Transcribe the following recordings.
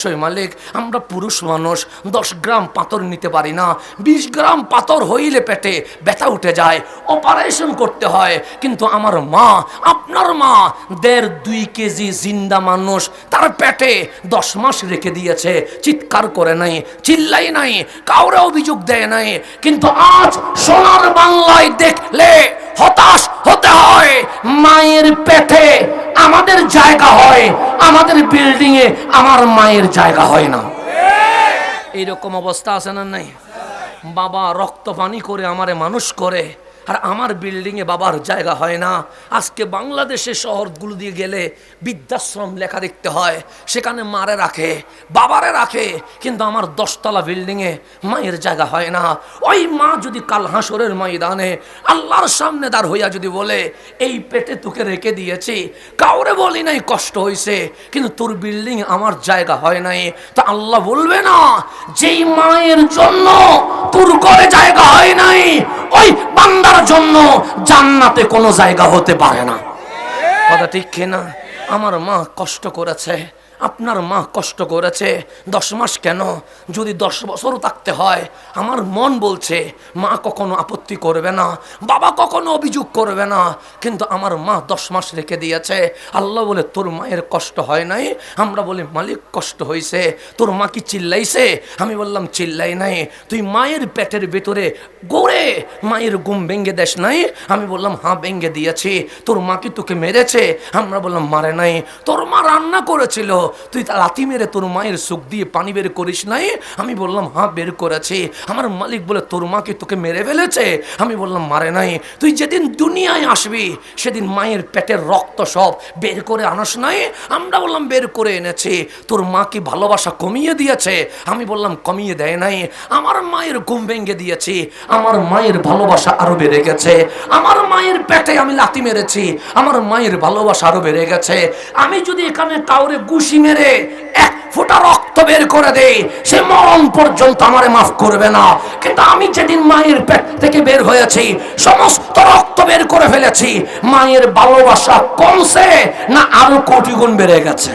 অবশ্যই মালিক, আমরা পুরুষ মানুষ, দশ গ্রাম পাথর নিতে পারি না। বিশ গ্রাম পাথর হইলে পেটে ব্যথা উঠে যায় অপারেশন করতে হয়। কিন্তু আমার মা, আপনার মা দেড় দুই কেজি জিন্দা মানুষ তার পেটে দশ মাস রেখে দিয়েছে। চিৎকার করে নাই, চিল্লাই নাই, কাউরে অভিযোগ দেয় নাই। কিন্তু আজ সোনার বাংলায় দেখলে হতাশ হতে হয়। মায়ের পেটে আমাদের জায়গা হয়, আমাদের বিল্ডিং এ আমার মায়ের জায়গা হয় না। এইরকম অবস্থা আছে না নাই? বাবা রক্ত পানি করে আমারে মানুষ করে আর আমার বিল্ডিংয়ে বাবার জায়গা হয় না। আজকে বাংলাদেশের শহরগুলো দিয়ে গেলে বৃদ্ধাশ্রম লেখা দেখতে হয়, সেখানে মারে রাখে, বাবারে রাখে, কিন্তু আমার দশতলা বিল্ডিংয়ে মায়ের জায়গা হয় না। ওই মা যদি কাল হাসরের ময়দানে আল্লাহর সামনে দাঁড় হইয়া যদি বলে, এই পেটে তোকে রেখে দিয়েছি, কাউরে বলি নাই কষ্ট হয়েছে কিন্তু তোর বিল্ডিং আমার জায়গা হয় নাই। তা আল্লাহ বলবে না, যেই মায়ের জন্য তোর করে জায়গা হয় নাই, ওই বান্দার জন্য জান্নাতে কোনো জায়গা হতে পারে না। কথা ঠিক কিনা? আমার মা কষ্ট করেছে। আপনার মা কষ্ট করেছে। দশ মাস কেন? যদি দশ বছরও থাকতে হয়, আমার মন বলছে, মা কখনো আপত্তি করবে না, বাবা কখনো অভিযোগ করবে না। কিন্তু আমার মা দশ মাস রেখে দিয়েছে। আল্লাহ বলে, তোর মায়ের কষ্ট হয় নাই? আমরা বলি, মালিক, কষ্ট হয়েছে তোর মা কি চিল্লাইছে? আমি বললাম, চিল্লাই নাই। তুই মায়ের পেটের ভেতরে গড়ে মায়ের গুম ভেঙে দেশ নাই? আমি বললাম হ্যাঁ ভেঙে দিয়েছি। তোর মা কি তোকে মেরেছে? আমরা বললাম, মারে নাই। তোর মা রান্না করেছিল। তুই তা লাথি মেরে তোর মায়ের সুখ দিয়ে পানি বের করিস নাই? আমি বললাম হ্যাঁ বের করেছি। আমার মালিক বলে, তোর মা কি তোকে মেরে ফেলেছে? আমি বললাম, মারে নাই। তুই যেদিন দুনিয়ায় আসবি, সেদিন মায়ের পেটের রক্ত সব বের করে আনস নাই? আমরা বললাম, বের করে এনেছি। তোর মা কি ভালোবাসা কমিয়ে দিয়েছে? আমি বললাম, কমিয়ে দেয় নাই। আমার মায়ের ঘুম ভেঙে দিয়েছি। আমার মায়ের ভালোবাসা আরও বেড়ে গেছে। আমার মায়ের পেটে আমি লাতি মেরেছি। আমার মায়ের ভালোবাসা আরও বেড়ে গেছে। আমি যদি এখানে কাউরে গুশি মেরে এক ফোটা রক্ত বের করে দেই, সে মরণ পর্যন্ত আমারে মাফ করবে না। কিন্তু আমি যেদিন মায়ের পেট থেকে বের হয়েছি, সমস্ত রক্ত বের করে ফেলেছি, মায়ের ভালোবাসা কমছে না আরও কোটি গুণ বেড়ে গেছে।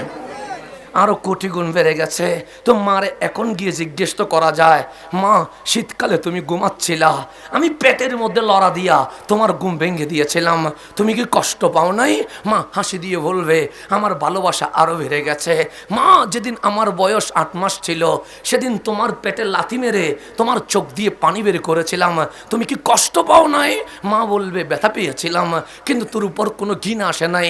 আরও কোটি গুণ বেড়ে গেছে। তো মারে, এখন গিয়ে জিজ্ঞেস তো করা যায়, মা, শীতকালে তুমি ঘুমাচ্ছিলা? আমি পেটের মধ্যে লড়া দিয়া তোমার ঘুম ভেঙে দিয়েছিলাম। তুমি কি কষ্ট পাও নাই? মা, হাসি দিয়ে বলবে, আমার ভালোবাসা আরও বেড়ে গেছে। মা, যেদিন আমার বয়স আট মাস ছিল, সেদিন তোমার পেটে লাথি মেরে তোমার চোখ দিয়ে পানি বের করেছিলাম। তুমি কি কষ্ট পাও নাই? মা বলবে, ব্যথা পেয়েছিলাম, কিন্তু তোর উপর কোনো ঘৃণ আসে নাই।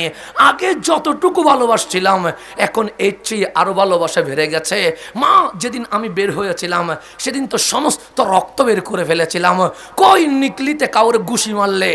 আগে যতটুকু ভালোবাসছিলাম, এখন এর চেয়ে আরও ভালোবাসা বেড়ে গেছে। মা, যেদিন আমি বের হয়েছিলাম, সেদিন তো সমস্ত রক্ত বের করে ফেলেছিলাম। কই নিকলিতে কাউরে ঘুষি মারলে?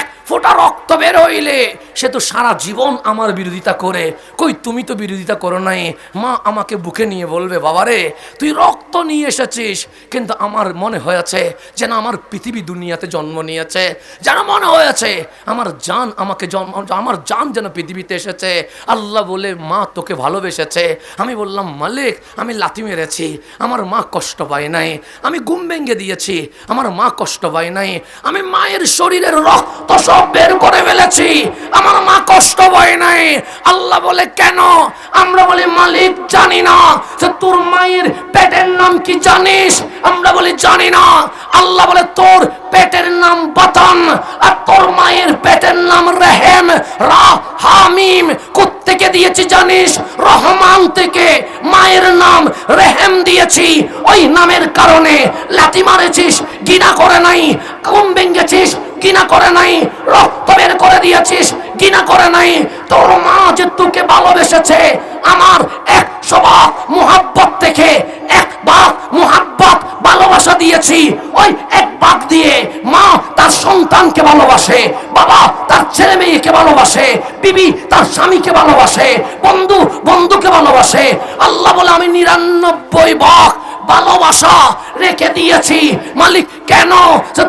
এক ফোঁটা রক্ত বের হইলে। সে তো সারা জীবন আমার বিরোধিতা করে। কই তুমি তো বিরোধিতা করো নাই। মা আমাকে বুকে নিয়ে বলবে, বাবারে, তুই রক্ত নিয়ে এসেছিস। কিন্তু আমার মনে হয়েছে যেন আমার পৃথিবী দুনিয়াতে জন্ম নিয়েছে। যেন মনে হয়েছে আমার জান আমাকে জন্ম আমার জান যেন পৃথিবীতে এসেছে। আল্লাহ বলে, মা, তোকে ভালোবেসেছে। আমি বললাম, মালিক, আমি লাথি মেরেছি, আমার মা কষ্ট পায় নাই, আমি ঘুম ভেঙে দিয়েছি, আমার মা কষ্ট পায় নাই, আমি মায়ের শরীরের রক্ত সব বের করে ফেলেছি, আমার মা কষ্ট পায় নাই। আল্লাহ বলে, কেন? আমরা বলি, মালিক, জানি না। যে তোর মায়ের পেটের নাম কি জানিস? আমরা বলি, জানি না। আল্লাহ বলে, তোর পেটের নাম বাতান আর তোর মায়ের পেটের নাম রেহেম রা হামিম থেকে দিয়েছি জানিস, রহমান থেকে মায়ের নাম রেহেম দিয়েছি। ওই নামের কারণে লাথি মারেছিস গিনা করে নাই কম ভেঙেছিস গিনা করে নাই, রক্ত বের করে দিয়েছিস গিনা করে নাই, তোর মা যে তোকে ভালোবেসেছে, আমার এক সভা মোহাব্বত থেকে এক বাক মোহাব্বত ভালোবাসা দিয়েছি। ওই এক বাক দিয়ে মা তার সন্তানকে ভালোবাসে, বাবা তার ছেলে মেয়েকে ভালোবাসে, বিবি তার স্বামীকে ভালোবাসে, বন্ধু বন্ধুকে ভালোবাসে। আল্লাহ বলে, আমি নিরানব্বই বাক ভালোবাসা রেখে দিয়েছি। মালিক, কেন?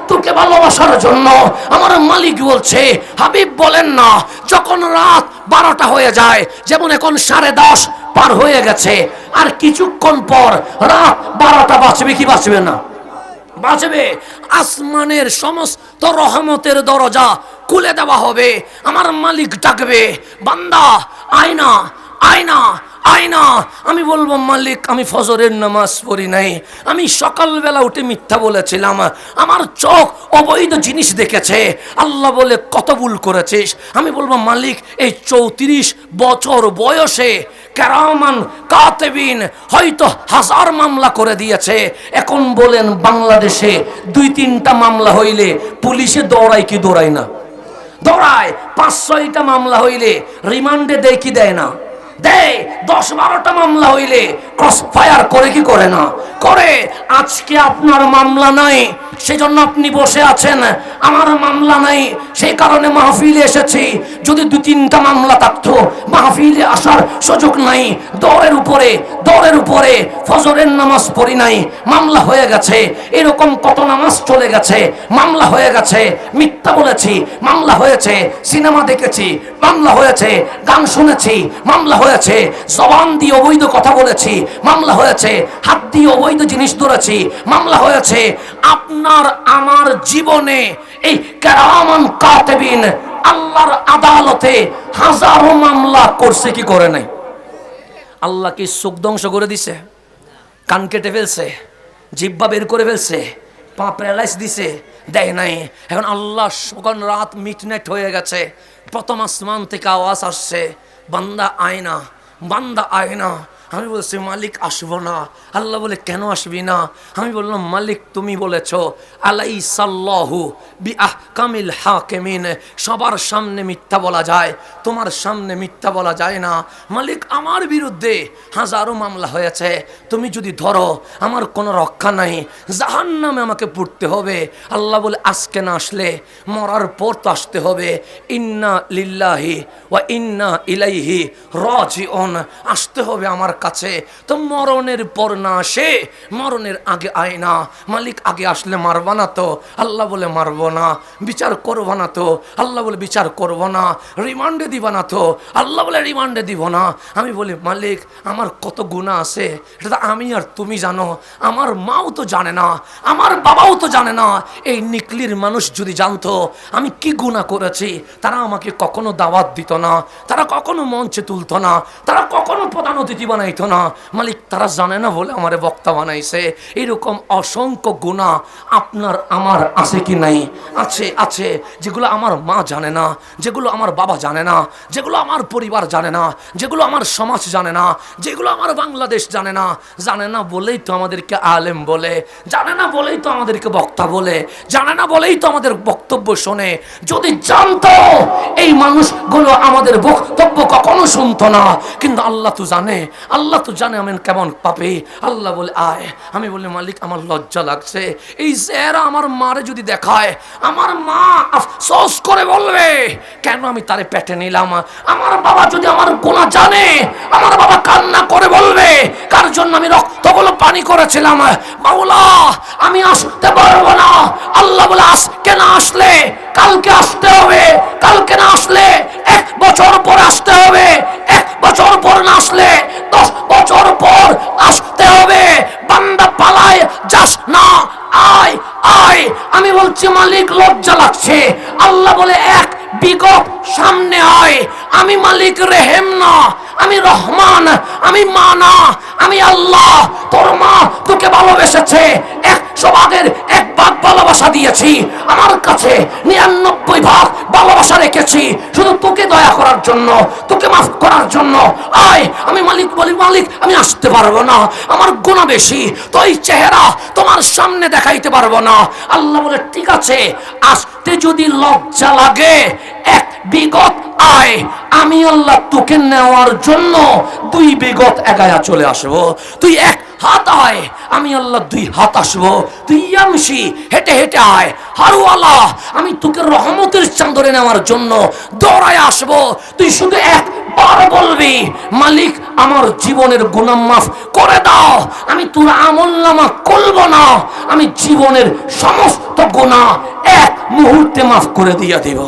তোকে ভালোবাসার জন্য। আমার মালিক বলছে, হাবিব বলেন না, যখন রাত বারোটা হয়ে যায়, যেমন এখন সাড়ে দশ পার হয়ে গেছে, আর কিছুক্ষণ পর রাত বারোটা বাঁচবে কি বাঁচবে না? বাঁচবে আসমানের সমস্ত রহমতের দরজা খুলে দেওয়া হবে। আমার মালিক ডাকবে, বান্দা, আয়না আয়না আয়না। আমি বলব, মালিক, আমি ফজরের নামাজ পড়ি নাই। আমি সকালবেলা উঠে মিথ্যা বলেছিলাম। আমার চোখ অবৈধ জিনিস দেখেছে। আল্লাহ বলে, কত ভুল করেছিস? আমি বলব, মালিক, এই চৌত্রিশ বছর বয়সে কেরামান, কাতেবিন হয়তো হাজার মামলা করে দিয়েছে। এখন বলেন, বাংলাদেশে দুই তিনটা মামলা হইলে পুলিশে দৌড়ায় কি দৌড়ায় না? দৌড়ায়, পাঁচ ছয়টা মামলা হইলে রিমান্ডে দেয় কি দেয় না? দেয় দশ বারোটা মামলা হইলে ক্রস ফায়ার করে কি করে না? করে, আজকে আপনার মামলা নাই আপনি বসে আছেন। আমার মামলা নাই, সেই কারণে মাহফিলে এসেছি। যদি দু তিনটা মামলা মাহফিলে আসার সুযোগ নাই। দৌড়ের উপরে দৌড়ের উপরে ফজরের নামাজ পড়ি নাই। মামলা হয়ে গেছে, এরকম কত নামাজ চলে গেছে। মামলা হয়ে গেছে, মিথ্যা বলেছি, মামলা হয়েছে, সিনেমা দেখেছি মামলা হয়েছে, গান শুনেছি, মামলা হয়েছে, জবান দিয়ে অবৈধ কথা বলেছি, মামলা হয়েছে, হাত দিয়ে অবৈধ জিনিস ধরেছি, মামলা হয়েছে। আপনার আমার জীবনে এই কেরামান কাতেবিন আল্লাহর আদালতে হাজারো মামলা করছে, কি করে নাই? আল্লাহ কি সুখ ধ্বংস করে দিছে? কান কেটে ফেলছে জিব্বা বের করে ফেলছে, পা প্যারালাইজ দিছে দেয় নাই। এখন আল্লাহ সকল রাত মিটনেট হয়ে গেছে। প্রথম আসমান থেকে আওয়াজ আসছে, বান্দা আয়না বান্দা আয়না। আমি বলছি, মালিক, আসব না। আল্লাহ বলে, কেন আসবি না? আমি বললাম, মালিক, তুমি বলেছ আলাই সাল্লাহু বি আহ কামিল হাকেমিন। সবার সামনে মিথ্যা বলা যায়, তোমার সামনে মিথ্যা বলা যায় না। মালিক, আমার বিরুদ্ধে হাজারো মামলা হয়েছে। তুমি যদি ধরো, আমার কোনো রক্ষা নাই। জাহান নামে আমাকে পড়তে হবে। আল্লাহ বলে, আজকে না আসলে মরার পর তো আসতে হবে। ইন্না লিল্লাহি ওয়া ইন্না ইলাইহি রাজিউন। আসতে হবে আমার কাছে, তো মরণের পর না আসে, মরণের আগে আয় না, মালিক আগে আসলে মারবা না তো, আল্লাহ বলে মারবো না, বিচার করব না তো, আল্লাহ বলে বিচার করব না, রিমান্ডে দিবা না তো, আল্লাহ বলে রিমান্ডে দিব না। আমি বলি, মালিক, আমার কত গুণা আছে, সেটা আমি আর তুমি জানো, আমার মাও তো জানে না, আমার বাবাও তো জানে না, এই নিকলির মানুষ যদি জানতো, আমি কি গুণা করেছি, তারা আমাকে কখনো দাওয়াত দিত না, তারা কখনো মঞ্চে তুলতো না, তারা কখনো প্রধান অতিথি বানাইতো না। মালিক তারা জানে না বলে আমারে বক্তা বানাইছে। এরকম অসংখ্য গুণা আপনার, আমার আছে কি নাই? আছে আছে। যেগুলো আমার মা জানে না, যেগুলো আমার বাবা জানে না, যেগুলো আমার পরিবার জানে না, যেগুলো আমার সমাজ জানে না, যেগুলো আমার বাংলাদেশ জানে না। জানে না বলেই তো আমাদেরকে আলেম বলে, জানে না বলেই তো আমাদেরকে বক্তা বলে, জানে না বলেই তো আমাদের বক্তব্য শোনে। যদি জানতো, এই মানুষগুলো আমাদের বক্তব্য কখনো শুনতো না। কিন্তু আল্লাহ তো জানে আল্লাহ তো জানে আমি কেমন পাপে। আল্লাহ বলে, আয়। আমি বলি, মালিক, আমার লজ্জা লাগছে। এই চেহারা আমার মারে যদি দেখায়, আমার মা আফসোস করে বলবে, কেন আমি তারে পেটে নিলাম? আমার বাবা যদি আমার গোনা জানে, আমার বাবা কান্না করে বলবে, কার জন্য আমি রক্তগুলো পানি করেছিলাম? মাওলা, আমি আসতে পারব না। আল্লাহ বলে, আজকে না আসলে, কালকে আসতে হবে। কালকে না আসলে এক বছর পর আসতে হবে। এক বছর পর না আসলে দশ বছর পর আসতে হবে। বান্দা পালায়, যাস না, আয় আয়। আমি বলছি, মালিক লজ্জা লাগছে। আল্লাহ বলে, এক বিগত সামনে আয়। আমি মালিক রেহেম না, আমি রহমান, আমি মানা, আমি আল্লাহ, তোর মা তোকে ভালোবেসেছে। ভাগের এক ভাগ ভালোবাসা দিয়েছি, আমার কাছে নিরানব্বই ভাগ ভালোবাসা রেখেছি। শুধু তোকে দয়া করার জন্য, তোকে মাফ করার জন্য। আয়, আমি মালিক বলি, মালিক, আমি আসতে পারব না। আমার গুণা বেশি তো এই চেহারা তোমার সামনে দেখাইতে পারব না। আল্লাহ বলে, ঠিক আছে, আসতে যদি লজ্জা লাগে, এক বিগত আয়। আমি আল্লাহ তোকে নেওয়ার জন্য দুই বিগত এগায়া চলে আসব। তুই এক হাত আয়, আমি আল্লাহ দুই হাত আসব। তুই ইয়ামসি হেঁটে হেঁটে আয়। হারুয়ালা আমি তোকে রহমতের চাঁদরে নেওয়ার জন্য দৌড়ায় আসব। তুই শুধু একবার বলবি, মালিক, আমার জীবনের গুনাম মাফ করে দাও। আমি তোর আমল নামা করব না। আমি জীবনের সমস্ত গুণা এক মুহূর্তে মাফ করে দিয়ে দিব।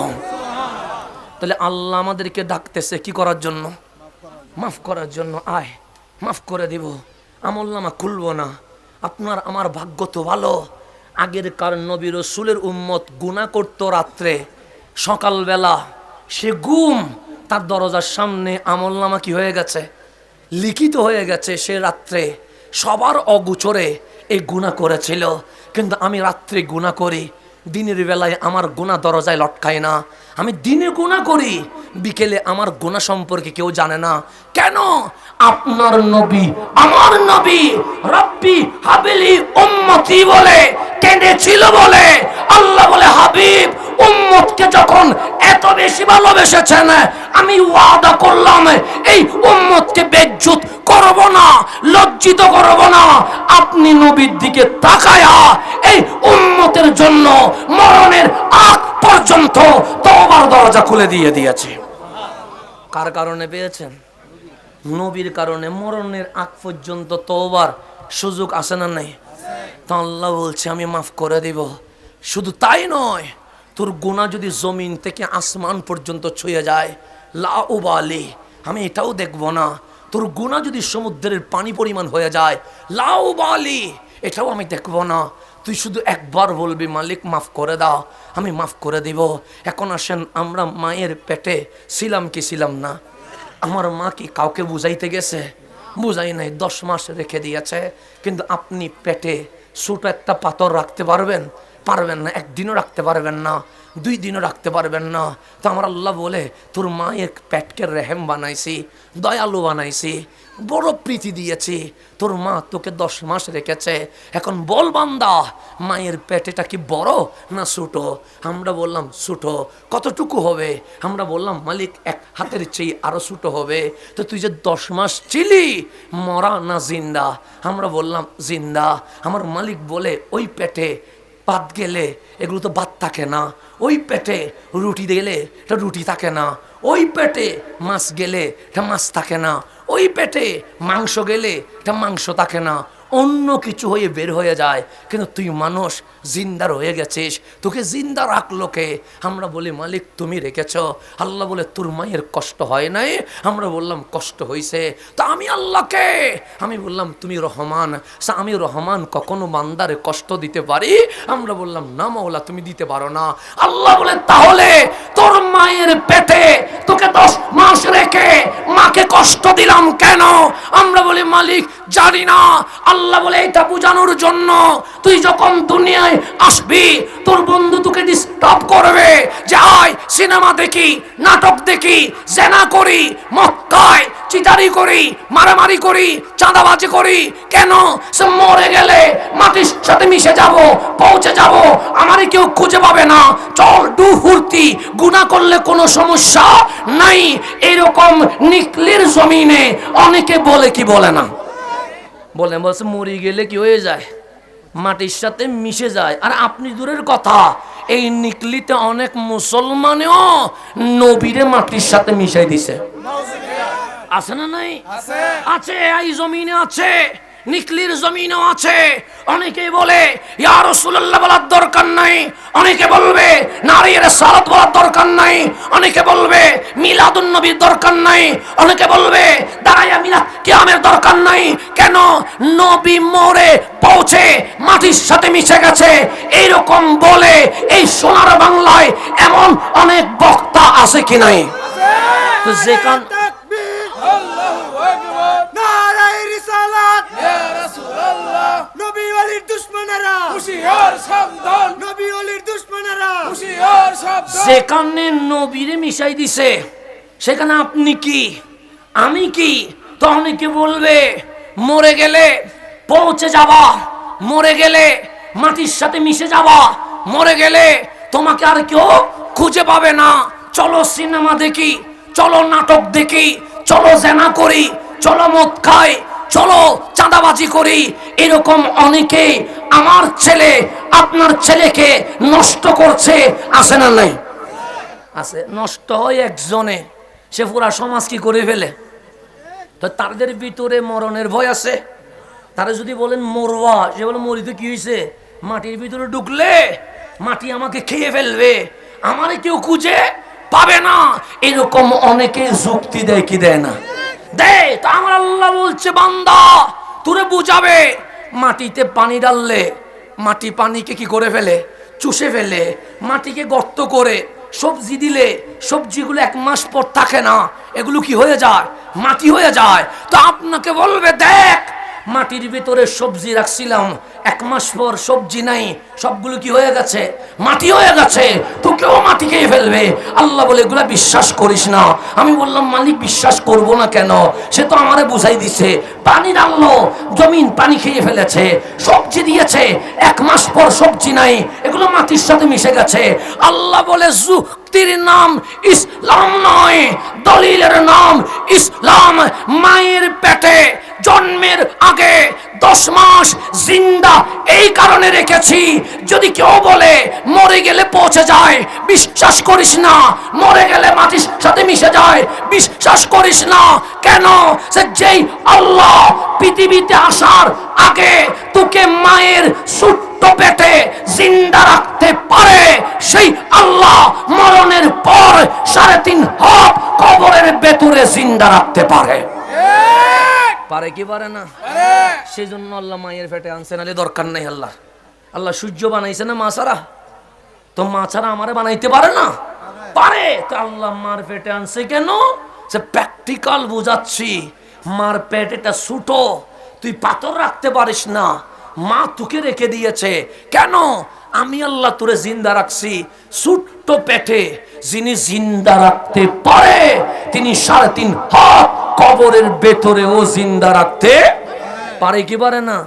তাহলে আল্লাহ আমাদেরকে ডাকতেছে কি করার জন্য? মাফ করার জন্য, আয়, মাফ করে দিব। আমল খুলব না। আপনার আমার ভাগ্য তো ভালো। আগের কার নবী রসুলের উম্মত গুণা করতো রাত্রে। সকালবেলা সে গুম তার দরজার সামনে আমল নামা কি হয়ে গেছে? লিখিত হয়ে গেছে সে রাত্রে। সবার অগুচরে এই গুণা করেছিল। কিন্তু আমি রাত্রে গুণা করি, দিনের বেলায় আমার গুণা দরজায় লটকায় না। আমি দিনে গোনা করি। বিকেলে আমার গোনা সম্পর্কে কেউ জানে না। কেন? আপনার নবী, আমার নবী, রব্বি হাবিলি উম্মতি বলে, কেঁদেছিল বলে হাবিব উম্মতকে যখন এত বেশি ভালোবেসেছেন। আমি ওয়াদা করলাম, এই উম্মতকে বেজ্জুত করব না, লজ্জিত করব না। আপনি নবীর দিকে তাকায়া এই উম্মতের জন্য মরণের আগ পর্যন্ত তওবার দরজা খুলে দিয়ে দিয়েছে। কার কারণে পেয়েছেন? নবীর কারণে মরণের আগ পর্যন্ত তওবার সুযোগ আসে না নাই? তা আল্লাহ বলছে, আমি মাফ করে দিব। শুধু তাই নয় তোর গোনা যদি জমিন থেকে আসমান পর্যন্ত ছুঁয়ে যায়, লা উবালি আমি এটাও দেখব না। তোর গোনা যদি সমুদ্রের পানি পরিমাণ হয়ে যায়, লা উবালি এটাও আমি দেখব না। তুই শুধু একবার বলবি, মালিক, মাফ করে দাও, আমি মাফ করে দিব। এখন আসেন, আমরা মায়ের পেটে ছিলাম কি ছিলাম না। আমার মা কি কাউকে বুঝাইতে গেছে? বুঝাই নাই, দশ মাস রেখে দিয়েছে। কিন্তু আপনি পেটে ছোট একটা পাথর রাখতে পারবেন? পারবেন না, একদিনও রাখতে পারবেন না, দুই দিনও রাখতে পারবেন না। তো আমার আল্লাহ বলে, তোর মায়ের প্যাটকে রেহেম বানাইছি, দয়ালু বানাইছি, বড় প্রীতি দিয়েছি। তোর মা তোকে দশ মাস রেখেছে। এখন বল বান্দা, মায়ের পেটেটা কি বড় না ছোটো? আমরা বললাম, ছোটো। কতটুকু হবে? আমরা বললাম, মালিক, এক হাতের চেয়ে আরও ছোটো হবে। তো তুই যে দশ মাস ছিলি, মরা না জিন্দা? আমরা বললাম, জিন্দা। আমার মালিক বলে, ওই পেটে ভাত গেলে এগুলো তো ভাত থাকে না। ওই পেটে রুটি গেলে এটা রুটি থাকে না। ওই পেটে মাছ গেলে এটা মাছ থাকে না। ওই পেটে মাংস গেলে এটা মাংস থাকে না। অন্য কিছু হয়ে বের হয়ে যায়। কিন্তু তুই মানুষ জিন্দার হয়ে গেছিস। তোকে জিন্দা রাখল কে? আমরা বলি, মালিক, তুমি রেখেছ। আল্লাহ বলে, তোর মায়ের কষ্ট হয় নাই? আমরা বললাম, কষ্ট হয়েছে তা আমি আল্লাহকে আমি বললাম, তুমি রহমান। আমি রহমান কখনো বান্দারে কষ্ট দিতে পারি? আমরা বললাম, না মাওলা, তুমি দিতে পারো না। আল্লাহ বলে, তাহলে তোর মায়ের পেটে তোকে দশ মাস রেখে মাকে কষ্ট দিলাম কেন? আমরা বলি, মালিক, জানি না। আল্লাহ বলে এটা বোঝানোর জন্য তুই যখন দুনিয়ায় আসবি, তোর বন্ধু তোকে ডিস্টার্ব করবে যে, আয়, সিনেমা দেখি, নাটক দেখি, জেনা করি খাই চিটারি করি, মারামারি করি, চাঁদাবাজি করি। কেন? সে মরে গেলে মাটির সাথে মিশে যাব, পৌঁছে যাব। আমারে কেউ খুঁজে পাবে না। চল ডু ফুর্তি গুণা করলে কোনো সমস্যা নাই। এরকম নিকলির জমিনে অনেকে বলে কি বলে না? বলে, বলছে, মরে গেলে কি হয়ে যায়? মাটির সাথে মিশে যায়। আর আপনি দূরের কথা, এই নিকলিতে অনেক মুসলমানেও নবীরে মাটির সাথে মিশাই দিছে। আছে না নাই? আছে। এই জমিনে আছে নিকলির জমিনও আছে। অনেকে বলে ইয়া রাসূলুল্লাহ বলার দরকার নাই। অনেকে বলবে নারীর সালাত বলার দরকার নাই। অনেকে বলবে মিলাদুন নবীর দরকার নাই। অনেকে বলবে দাঁড়াইয়া মিলাদ কিয়ামের দরকার নাই। কেন? নবী মরে পৌঁছে মাটির সাথে মিশে গেছে। এইরকম বলে এই সোনার বাংলায় এমন অনেক বক্তা আছে কি নাই? তো যেখান ওলির দুশমনেরা। হুশিয়ার সাবধান। নবী ওলির দুশমনেরা। হুশিয়ার সাবধান। যেখানে নবীরে মিশাই দিছে সেখানে আপনি কি? আমি কি? তো অনেকে বলবে মরে গেলে পৌঁছে যাবা মরে গেলে মাটির সাথে মিশে যাবা মরে গেলে তোমাকে আর কেউ খুঁজে পাবে না। চলো সিনেমা দেখি চলো নাটক দেখি চলো জেনা করি চলো মদ খাই চলো চাঁদাবাজি করি। এরকম অনেকে আমার ছেলে, আপনার ছেলেকে নষ্ট করছে আসে না নাই? আছে, নষ্ট হয় একজনে। সে পুরা সমাজ কি করে ফেলে? তো তাদের ভিতরে মরণের ভয় আছে। তারা যদি বলেন, মরবা সে বলে, মরিতে কি হয়েছে মাটির ভিতরে ঢুকলে মাটি আমাকে খেয়ে ফেলবে। আমারে কেউ খুঁজে পাবে না। এরকম অনেকে যুক্তি দেয় কি দেয় না? দেয় তো আল্লাহ বলছে, বান্দা, তোরে বুঝাবে। মাটিতে পানি ডাললে মাটি পানিকে কি করে ফেলে? চুষে ফেলে, মাটিকে গর্ত করে, সবজি দিলে, সবজিগুলো এক মাস পর থাকে না, এগুলো কি হয়ে যায়? মাটি হয়ে যায়। তো আপনাকে বলবে, দেখ, মাটির ভিতরে সবজি রাখছিলাম, এক মাস পর সবজি নাই, সবগুলো কি হয়ে গেছে? মাটি হয়ে গেছে। তোকেও মাটি খেয়ে ফেলবে। আল্লাহ বলে, এগুলা বিশ্বাস করিস না। আমি বললাম, মালিক, বিশ্বাস করব না কেন? সে তো আমারে বুঝাই দিছে। পানি ডাললো জমিন পানি খেয়ে ফেলেছে, সবজি দিয়েছে, এক মাস পর সবজি নাই, এগুলো মাটির সাথে মিশে গেছে। আল্লাহ বলে, যুক্তির নাম ইসলাম নয়, দলিলের নাম ইসলাম মায়ের পেটে। জন্মের আগে দশ মাস জিন্দা এই কারণে রেখেছি। যদি কেউ বলে, মরে গেলে পৌঁছে যায়, বিশ্বাস করিস না। মরে গেলে মাটির সাথে মিশে যায়। বিশ্বাস করিস না। কেন? সে যেই আল্লাহ পৃথিবীতে আসার আগে তোকে মায়ের ছোট্ট পেটে জিন্দা রাখতে পারে, সেই আল্লাহ মরণের পর সাড়ে তিন হাত কবরের ভেতরে জিন্দা রাখতে পারে। পারে কি পারে না? সেই জন্য আল্লাহ মায়ের পেটে আনছে নালে দরকার নাই আল্লাহ আল্লাহ সূর্য বানাইছে না মা ছাড়া? তো মা ছাড়া আমারে বানাইতে পারে না? পারে। তো আল্লাহ মার পেটে আনছে কেন? সে প্র্যাকটিক্যাল বুঝাচ্ছি। মার পেট এটা ছুটো। তুই পাথর রাখতে পারিস না। মা তোকে রেখে দিয়েছে। কেন? আমি আল্লাহ তোরে জিন্দা রাখছি। ছোট্ট পেটে যিনি জিন্দা রাখতে পারে তিনি সাড়ে তিন হাত কবরের ভেতরে ও জিন্দা রাখতে পারে কি পারে না?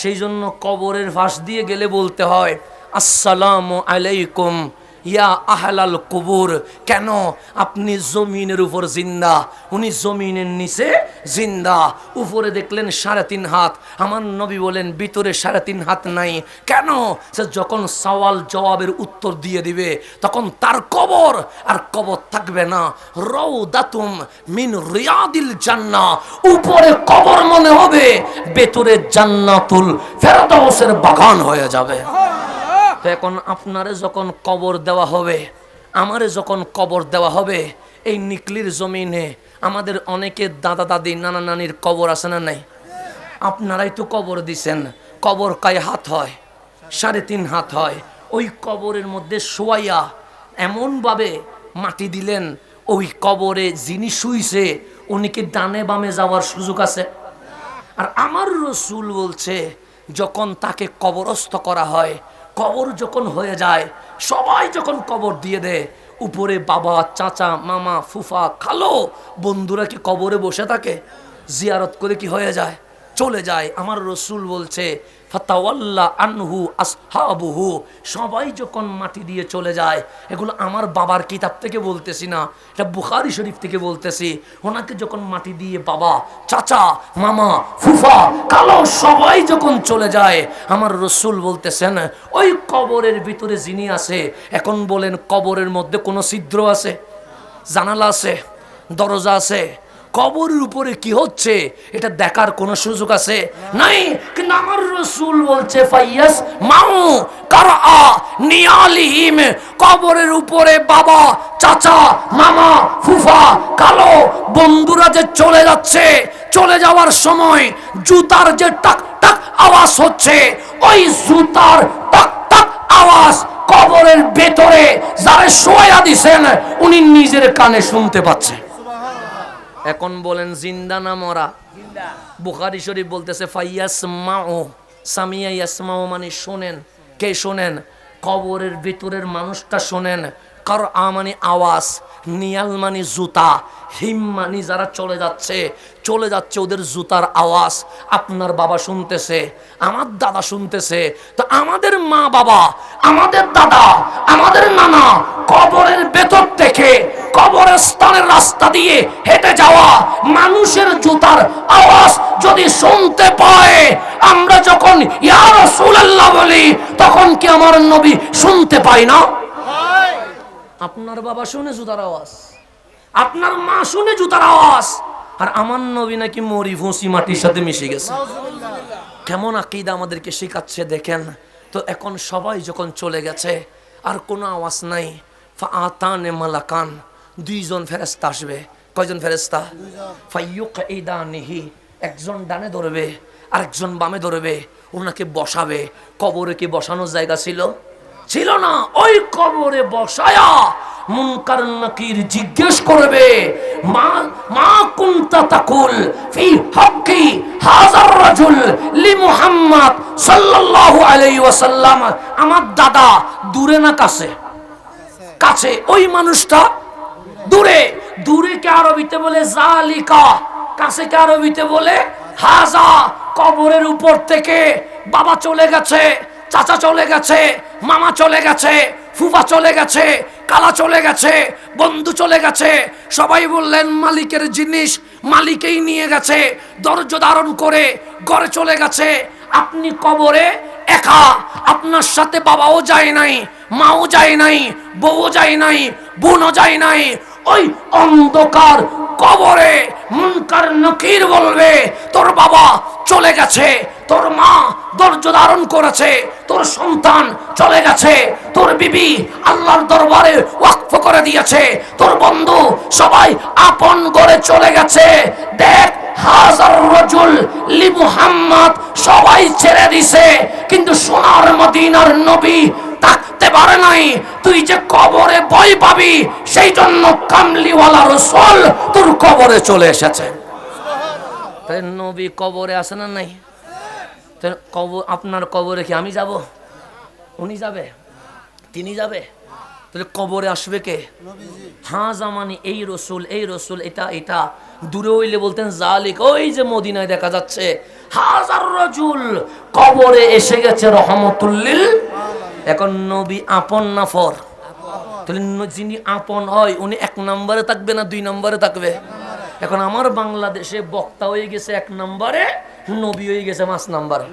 সেই জন্য কবরের ফাঁস দিয়ে গেলে বলতে হয়, আসসালামু আলাইকুম। ইয়া আহলাল কুবুর, কেন আপনি জমিনের উপর জিন্দা? উনি জমিনের নিচে জিন্দা। উপরে দেখলেন সাড়ে তিন হাত। আমার নবী বলেন, ভিতরে সাড়ে তিন হাত নাই। কেন? সে যখন সওয়াল জবাবের উত্তর দিয়ে দিবে, তখন তার কবর আর কবর থাকবে না। রৌ দাতুম মিন রিয়াদিল জান্না উপরে কবর মনে হবে, ভেতরে জান্নাতুল ফেরদাউসের বাগান হয়ে যাবে। তো এখন আপনারে যখন কবর দেওয়া হবে, আমারে যখন কবর দেওয়া হবে, এই নিকলির জমিনে আমাদের অনেকে দাদা দাদি, নানা নানির কবর আছে না নাই? আপনারাই তো কবর দিছেন। কবর কায় হাত হয়? সাড়ে তিন হাত হয়। ওই কবরের মধ্যে শোয়াইয়া এমনভাবে মাটি দিলেন, ওই কবরে যিনি শুইছে, উনি কি ডানে বামে যাওয়ার সুযোগ আছে? আর আমার রসুল বলছে, যখন তাকে কবরস্থ করা হয় কবর যখন হয়ে যায়, সবাই যখন কবর দিয়ে দেয়, উপরে বাবা, চাচা, মামা, ফুফা, খালো, বন্ধুরা কি কবরে বসে থাকে? জিয়ারত করে কি হয়ে যায়? চলে যায়। আমার রসুল বলছে ফাতাওয়াল্লা আনহু আসহাবুহু। সবাই যখন মাটি দিয়ে চলে যায়, এগুলো আমার বাবার কিতাব থেকে বলতেছি না, এটা বুখারি শরীফ থেকে বলতেছি। ওনাকে যখন মাটি দিয়ে বাবা, চাচা, মামা, ফুফা, কালো সবাই যখন চলে যায়, আমার রসুল বলতেছেন, ওই কবরের ভিতরে যিনি আছে, এখন বলেন কবরের মধ্যে কোনো ছিদ্র আছে? জানালা আছে? দরজা আছে? কবরের উপরে কি হচ্ছে, এটা দেখার কোনো সুযোগ আছে? নাই। কিন্তু আমার রসুল বলছে, ফাইয়াস মাউ কারা নিয়ালিহিম। কবরের উপরে বাবা, চাচা, মামা, ফুফা, কালো বন্ধুরা যে চলে যাচ্ছে, চলে যাওয়ার সময় জুতার যে টাক টাক আওয়াজ হচ্ছে, ওই জুতার টাক টাক আওয়াজ কবরের ভেতরে যারা শোয়া দিছেন, উনি নিজের কানে শুনতে পাচ্ছে। এখন বলেন জিন্দা না মরা? বুখারি শরীফ বলতেছে ফাইয়াস মাও সামিয়া ইয়াসমাও মানে শোনেন। কে শোনেন? কবরের ভিতরের মানুষটা শোনেন। কারও আমানি আওয়াজ নিয়াল মানি জুতা হিম মানি যারা চলে যাচ্ছে চলে যাচ্ছে ওদের জুতার আওয়াজ। আপনার বাবা শুনতেছে আমার দাদা শুনতেছে। তো আমাদের মা বাবা আমাদের দাদা আমাদের নানা কবরের ভেতর থেকে কবরস্থানের রাস্তা দিয়ে হেঁটে যাওয়া মানুষের জুতার আওয়াজ যদি শুনতে পায়, আমরা যখন ইয়া বলি, তখন কি আমার নবী শুনতে পাই না? আপনার বাবা শুনে জুতার আওয়াজ, আপনার মা শুনে জুতার আওয়াজ, আর আমার নবী নাকি মরি ভুসি মাটির সাথে মিশে গেছে। কেমন আকিদা আমাদেরকে শেখাচ্ছে দেখেন? তো এখন সবাই যখন চলে গেছে, আর কোনো আওয়াজ নাই। ফাআতানে মালাকান দুইজন ফেরেস্তা আসবে। কয়জন ফেরেস্তা ফাইয়ুক ইদানিহি, একজন ডানে ধরবে, আরেকজন বামে ধরবে ওনাকে বসাবে। কবরে কি বসানোর জায়গা ছিল? ছিল না। ওই কবরে বসায়া মুনকার নাকির জিজ্ঞেস করবে, মা মা কুনতা তাকুল ফি হাজার রাজুল লি সাল্লাল্লাহু আলাইহি ওয়াসাল্লাম? আমার দাদা দূরে না কাছে। কাছে। ওই মানুষটা দূরে দূরে কে আরবিতে বলে জালিকা, কাছে কে আরবিতে বলে হাজা, কবরের উপর থেকে বাবা চলে গেছে, চাচা চলে গেছে, মামা চলে গেছে, ফুফা চলে গেছে, কালা চলে গেছে, বন্ধু চলে গেছে। সবাই বললেন, মালিকের জিনিস মালিকেই নিয়ে গেছে, দরজা ধারণ করে ঘরে চলে গেছে। আপনি কবরে একা, আপনার সাথে বাবাও যায় নাই, মাও যায় নাই, বউও যায় নাই, বোনও যায় নাই ওই অন্ধকার কবরে মুনকার নকির বলবে, তোর বাবা চলে গেছে, তোর মা ধৈর্য ধারণ করেছে, তোর সন্তান চলে গেছে, তোর বিবি আল্লাহর দরবারে ওয়াকফ করে দিয়েছে, তোর বন্ধু সবাই আপন করে চলে গেছে। দেখ, হাজার রজুল লি মুহাম্মদ সবাই ছেড়ে দিছে, কিন্তু সোনার মদিনার নবী থাকতে পারে নাই। তুই যে কবরে ভয় পাবি সেই জন্য কামলিওয়ালা রসল তোর কবরে চলে এসেছে। নবী কবরে আসে না নাই? কবর, আপনার কবরে কি আমি যাব? উনি যাবে? তিনি যাবে? তাহলে কবরে আসবে কে? জামানি, এই রসুল এই রসুল, এটা এটা। দূরে হইলে বলতেন, জালিক, ওই যে মদিনায় দেখা যাচ্ছে, হাজার রজুল কবরে এসে গেছে রহমতুল্লিল এখন নবী আপন না ফর? তাহলে যিনি আপন হয়, উনি এক নম্বরে থাকবে না দুই নম্বরে থাকবে? এখন আমার বাংলাদেশে বক্তা হয়ে গেছে এক নম্বরে, নবী হয়ে গেছে পাঁচ নম্বরে।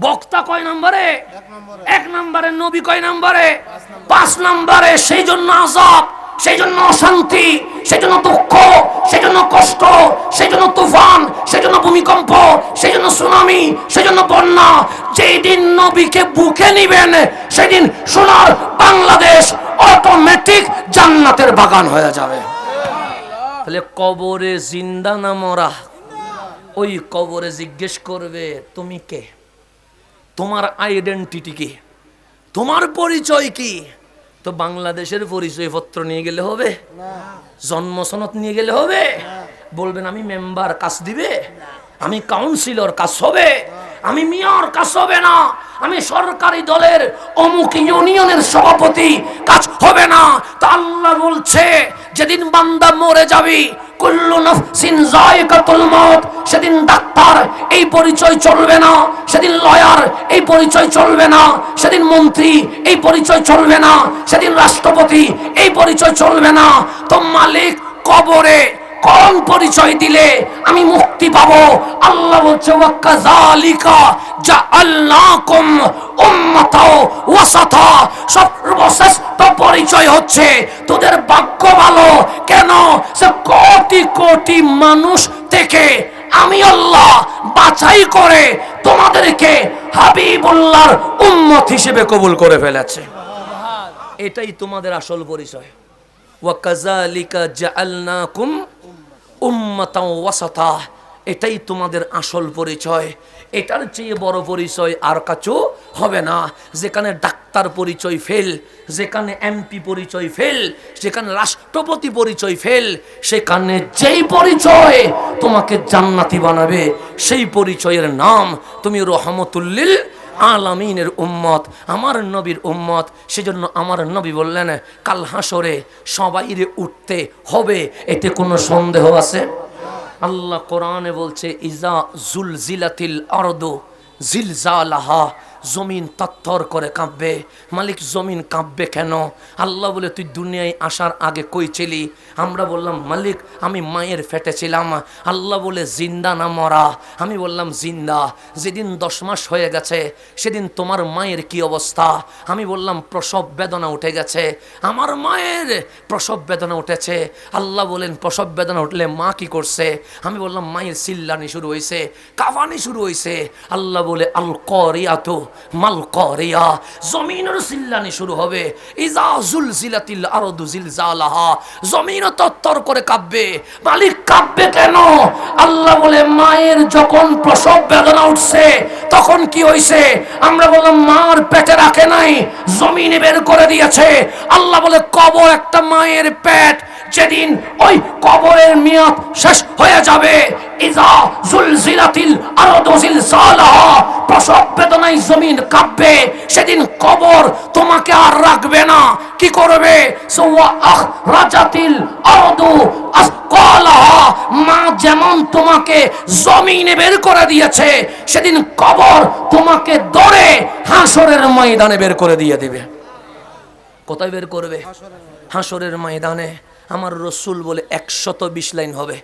বক্তা কয় নম্বরে। এক নম্বরে নবী কয় নম্বরে? পাঁচ নম্বরে। সেই জন্য আজাব। সেই জন্য অশান্তি সেই জন্য দুঃখ সেই জন্য কষ্ট সেই জন্য তুফান সেই জন্য ভূমিকম্প সেই জন্য সুনামি সেই জন্য বন্যা। যেই দিন নবীকে বুকে নিবেন, সেদিন সোনার বাংলাদেশ অটোমেটিক জান্নাতের বাগান হয়ে যাবে। তাহলে কবরে জিন্দা না মরা? ওই কবরে জিজ্ঞেস করবে, তুমি কে? তোমার আইডেন্টিটি কি? তোমার পরিচয় কি? তো বাংলাদেশের পরিচয়পত্র নিয়ে গেলে হবে। জন্ম সনদ নিয়ে গেলে হবে। বলবেন, আমি মেম্বার কাজ দিবে? আমি কাউন্সিলর কাজ হবে? আমি মেয়র কাজ হবে না? আমি সরকারি দলের অমুক ইউনিয়নের সভাপতি কাজ হবে না? তা আল্লাহ বলছে, যেদিন বান্দা মরে যাবি সেদিন ডাক্তার, এই পরিচয় চলবে না। সেদিন লয়ার, এই পরিচয় চলবে না। সেদিন মন্ত্রী, এই পরিচয় চলবে না। সেদিন রাষ্ট্রপতি, এই পরিচয় চলবে না। তো মালিক কবরে কোন পরিচয় দিলে আমি মুক্তি পাবো? আল্লাহ বলছে ওয়াকাযালিকা সর্বশ্রেষ্ঠ পরিচয় হচ্ছে, তোদের ভাগ্য ভালো। কেন? সে কোটি কোটি মানুষ থেকে আমি আল্লাহ বাছাই করে তোমাদেরকে হাবিবুল্লাহর উম্মত হিসেবে কবুল করে ফেলেছে। এটাই তোমাদের আসল পরিচয়। ওয়াকাজালিকা জাআলনাকুম উম্মাতাও ওয়াসাতা। এটাই তোমাদের আসল পরিচয়। এটার চেয়ে বড় পরিচয় আর কাছেও হবে না। যেখানে ডাক্তার পরিচয় ফেল, যেখানে এমপি পরিচয় ফেল, যেখানে রাষ্ট্রপতি পরিচয় ফেল, সেখানে যেই পরিচয় তোমাকে জান্নাতি বানাবে, সেই পরিচয়ের নাম তুমি রহমতুল্লিল আলামিনের উম্মত, আমার নবীর উম্মত। সেজন্য আমার নবী বললেন, কাল হাসরে সবাইরে উঠতে হবে, এতে কোনো সন্দেহ আছে? আল্লাহ কোরআনে বলছে ইজা জুল জিলাতিল আরদু জিলজালাহা। জমিন তত্তর করে কাঁপবে। মালিক, জমিন কাঁপবে কেন? আল্লাহ বলে, তুই দুনিয়ায় আসার আগে কই ছিলি? আমরা বললাম, মালিক, আমি মায়ের ফেটে ছিলাম। আল্লাহ বলে, জিন্দা না মরা? আমি বললাম, জিন্দা। যেদিন দশ মাস হয়ে গেছে, সেদিন তোমার মায়ের কি অবস্থা? আমি বললাম, প্রসব বেদনা উঠে গেছে। আমার মায়ের প্রসব বেদনা উঠেছে। আল্লাহ বলেন, প্রসব বেদনা উঠলে মা কি করছে? আমি বললাম, মায়ের সিল্লানি শুরু হয়েছে কাফানি শুরু হয়েছে আল্লাহ বলে আল করিয়াতু মাল করিয়া, জমিনের চিল্লানি শুরু হবে। আরদু জিলজালাহা, জমিনও তত্তর করে মালিক কেন? আল্লাহ বলে, মায়ের যখন প্রসব বেদনা উঠছে, তখন কি হইছে? আমরা বললাম, মার পেটে রাখে নাই, জমিনে বের করে দিয়েছে। আল্লাহ বলে, কবর একটা মায়ের পেট, যেদিন ওই কবরের মেয়াদ শেষ হয়ে যাবে। ইজা জুলজিলাতিল আরদু জিলজালাহা, প্রসব বেদনায় জমিন কাঁপবে, সেদিন কবর তোমাকে আর রাখবে না। কি করবে? মা যেমন তোমাকে জমিনে বের করে দিয়েছে, সেদিন কবর তোমাকে ধরে হাসরের ময়দানে বের করে দিয়ে দিবে। কোথায় বের করবে? হাসরের ময়দানে। আমার রসুল বলে একশত বিশ লাইন হবে।